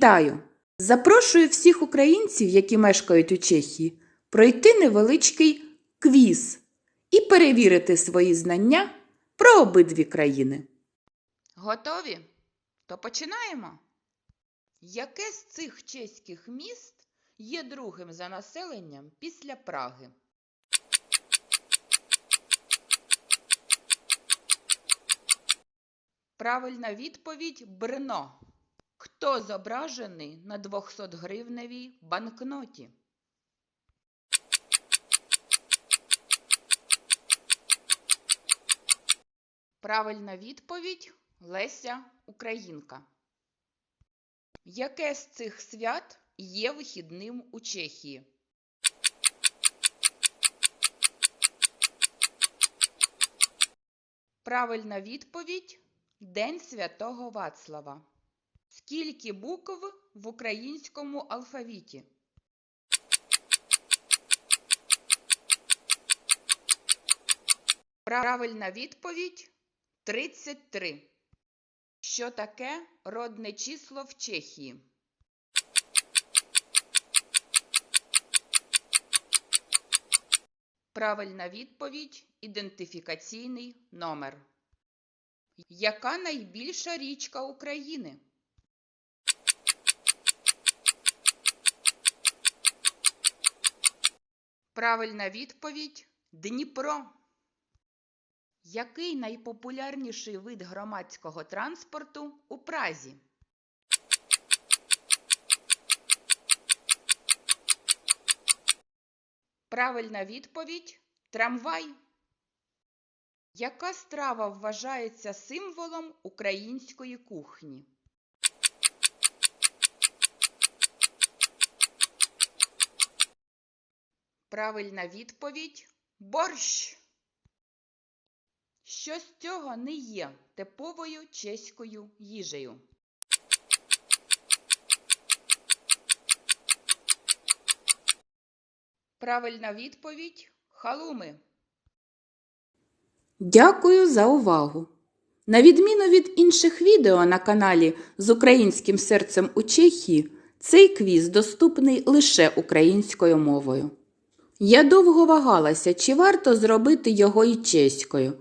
Вітаю! Запрошую всіх українців, які мешкають у Чехії, пройти невеличкий квіз і перевірити свої знання про обидві країни. Готові? То починаємо. Яке з цих чеських міст є другим за населенням після Праги? Правильна відповідь Брно. Хто зображений на 200-гривневій банкноті? Правильна відповідь Леся Українка. Яке з цих свят є вихідним у Чехії? Правильна відповідь День Святого Вацлава. Скільки букв в українському алфавіті? Правильна відповідь 33. Що таке родне число в Чехії? Правильна відповідь ідентифікаційний номер. Яка найбільша річка України? Правильна відповідь Дніпро. Який найпопулярніший вид громадського транспорту у Празі? Правильна відповідь трамвай. Яка страва вважається символом української кухні? Правильна відповідь борщ. Що з цього не є типовою чеською їжею? Правильна відповідь халуми. Дякую за увагу! На відміну від інших відео на каналі з українським серцем у Чехії, цей квіз доступний лише українською мовою. Я довго вагалася, чи варто зробити його і чеською,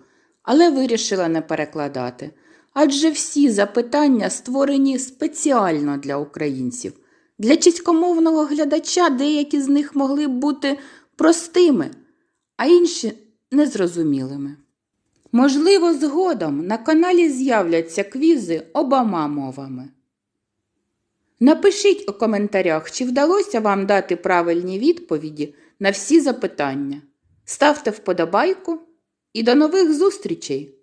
але вирішила не перекладати. Адже всі запитання створені спеціально для українців. Для чеськомовного глядача деякі з них могли б бути простими, а інші незрозумілими. Можливо, згодом на каналі з'являться квізи обома мовами. Напишіть у коментарях, чи вдалося вам дати правильні відповіді на всі запитання. Ставте вподобайку і до нових зустрічей!